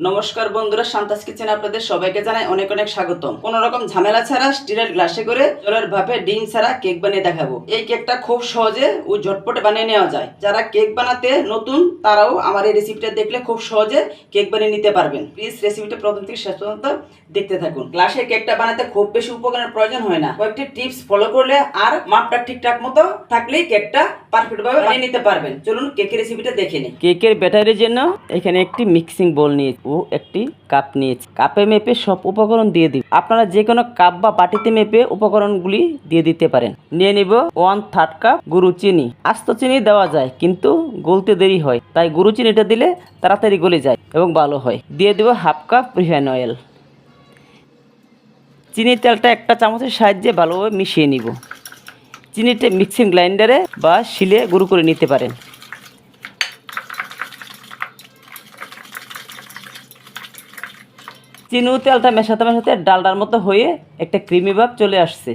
নমস্কার বন্ধুরা, শান্তাস কিচেনে আপনাদের সবাইকে জানাই অনেক অনেক স্বাগতম। কোন রকম ঝামেলা ছাড়া, স্টিলের গ্লাসে করে জলের ভাপে ডিম ছাড়া কেক বানিয়ে দেখাবো। এই কেকটা খুব সহজে ও ঝটপটে বানিয়ে নেওয়া যায়। যারা কেক বানাতে নতুন, তারাও আমার এই রেসিপিটা দেখলে খুব সহজে কেক বানিয়ে নিতে পারবেন। প্লিজ রেসিপিটা প্রথম থেকে শেষ পর্যন্ত দেখতে থাকুন। গ্লাসে কেকটা বানাতে খুব বেশি উপকরণের প্রয়োজন হয় না। কয়েকটি টিপস ফলো করলে আর মাপটা ঠিকঠাক মতো থাকলেই কেকটা কেকের রেসিপিটা দেখে এখানে একটি মিক্সিং বোল নিয়েছি ও একটি কাপ নিয়েছি। কাপে মেপে সব উপকরণ দিয়ে আপনারা যে কোনো কাপ বা বাটিতে মেপে উপকরণগুলি দিয়ে দিতে পারেন। নিয়ে নিব ওয়ান থার্ড কাপ গুরু চিনি। আস্ত চিনি দেওয়া যায়, কিন্তু গলতে দেরি হয়। তাই গুরু চিনিটা দিলে তাড়াতাড়ি গলে যায় এবং ভালো হয়। দিয়ে দিব হাফ কাপ রিফাইন অয়েল চিনি তেলটা একটা চামচের সাহায্যে ভালোভাবে মিশিয়ে নিব। চিনিটা মিক্সিং গ্রাইন্ডারে বা শিলে গুঁড়ো করে নিতে পারেন। চিনি তেলটা মেশাতে মেশাতে ডালডার মতো হয়ে একটা ক্রিমি ভাব চলে আসছে।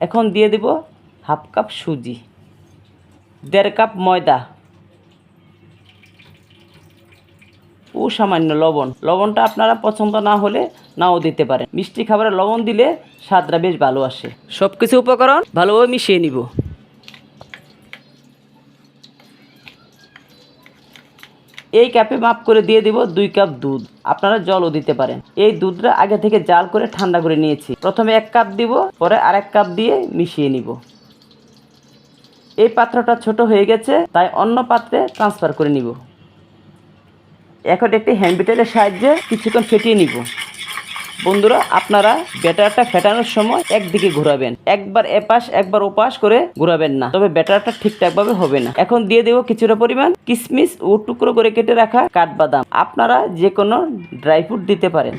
এখন দিয়ে দেব হাফ কাপ সুজি, দেড় কাপ ময়দা। ও সামান্য লবণ। লবণটা আপনারা পছন্দ না হলে নাও দিতে পারেন। মিষ্টি খাবারে লবণ দিলে স্বাদটা বেশ ভালো আসে। সব কিছু উপকরণ ভালোভাবে মিশিয়ে নিব। এই কাপে মাপ করে দিয়ে দিব দুই কাপ দুধ। আপনারা জলও দিতে পারেন। এই দুধটা আগে থেকে জাল করে ঠান্ডা করে নিয়েছি। প্রথমে এক কাপ দিব, পরে আরেক কাপ দিয়ে মিশিয়ে নিব। এই পাত্রটা ছোট হয়ে গেছে, তাই অন্য পাত্রে ট্রান্সফার করে নিব। এখন একটি হ্যান্ড বিটারের সাহায্যে কিছুক্ষণ ফেটিয়ে নিব। বন্ধুরা, আপনারা ব্যাটারটা ফেটানোর সময় একদিকে ঘোরাবেন। একবার এপাশ, একবার ওপাশ করে ঘোরাবেন না। তবে ব্যাটারটা ঠিকঠাকভাবে হবে না। এখন দিয়ে দেবো কিছুটা পরিমাণ কিশমিশ ও টুকরো করে কেটে রাখা কাঠবাদাম। আপনারা যে কোনো ড্রাই ফ্রুট দিতে পারেন।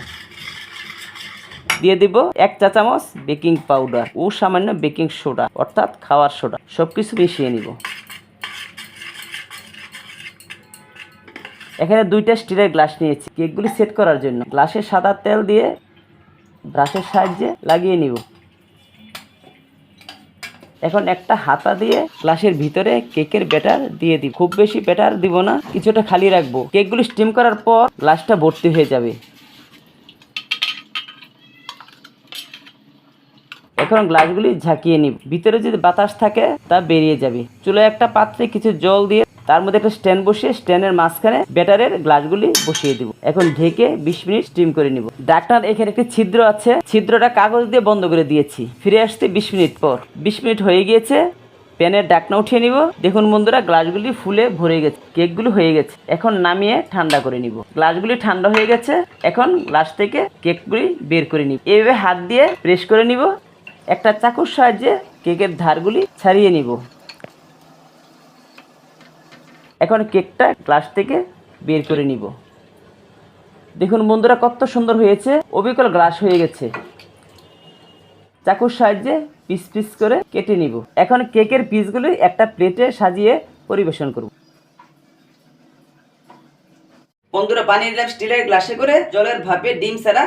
দিয়ে দিব এক চা চামচ বেকিং পাউডার ও সামান্য বেকিং সোডা অর্থাৎ খাওয়ার সোডা সব কিছু মিশিয়ে নিব। এখানে দুইটা স্টিলের গ্লাস নিয়েছি। কেকগুলি সেট করার জন্য। গ্লাসে সাদা তেল দিয়ে ব্রাশের সাহায্যে লাগিয়ে নিব। এখন একটা হাতা দিয়ে গ্লাসের ভিতরে কেকের ব্যাটার দিয়ে দিব। খুব বেশি ব্যাটার দিব না, কিছুটা খালি রাখব। কেকগুলি স্টিম করার পর গ্লাসটা ভর্তি হয়ে যাবে। এখন গ্লাসগুলি ঝাঁকিয়ে নিব। ভিতরে যদি বাতাস থাকে, তা বেরিয়ে যাবে। চুলায় একটা পাত্রে কিছু জল দিয়ে তার মধ্যে একটা স্ট্যান্ড বসিয়ে স্ট্যান্ডের মাঝখানে ব্যাটারের গ্লাসগুলি বসিয়ে দিব। এখন ঢেকে বিশ মিনিট স্টিম করে নিব। ডাক্তার, এখানে একটি ছিদ্র আছে। ছিদ্রটা কাগজ দিয়ে বন্ধ করে দিয়েছি। ফিরে আসতে বিশ মিনিট পর। বিশ মিনিট হয়ে গিয়েছে। প্যানের ডাকনা উঠিয়ে নিব। দেখুন বন্ধুরা, গ্লাসগুলি ফুলে ভরে গেছে। কেকগুলি হয়ে গেছে। এখন নামিয়ে ঠান্ডা করে নিব। গ্লাসগুলি ঠান্ডা হয়ে গেছে। এখন গ্লাস থেকে কেকগুলি বের করে নিব। এইভাবে হাত দিয়ে প্রেস করে নিব। একটা চাকুর সাহায্যে কেকের ধারগুলি ছাড়িয়ে নিব। এখন কেকটা গ্লাস থেকে বের করে নিব। দেখুন বন্ধুরা, কত সুন্দর হয়েছে। অবিকল গ্লাস হয়ে গেছে। চাকুর সাহায্যে পিস পিস করে কেটে নিব। এখন কেকের পিসগুলি একটা প্লেটে সাজিয়ে পরিবেশন করব। বন্ধুরা, বানিয়ে নিলাম স্টিলের গ্লাসে করে জলের ভাপে ডিম ছাড়া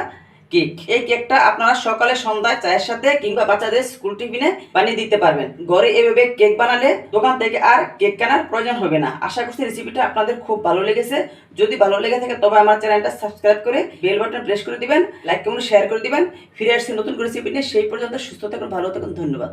কেক। এই কেকটা আপনারা সকালে, সন্ধ্যায় চায়ের সাথে কিংবা বাচ্চাদের স্কুল টিফিনে বানিয়ে দিতে পারবেন। ঘরে এভাবে কেক বানালে দোকান থেকে আর কেক কেনার প্রয়োজন হবে না। আশা করছি রেসিপিটা আপনাদের খুব ভালো লেগেছে। যদি ভালো লেগে থাকে তবে আমার চ্যানেলটা সাবস্ক্রাইব করে বেল বাটন প্রেস করে দিবেন লাইক কমেন্ট শেয়ার করে দিবেন। ফিরে আসছি নতুন রেসিপি নিয়ে। সেই পর্যন্ত সুস্থ থাকুন, ভালো থাকুন, ধন্যবাদ।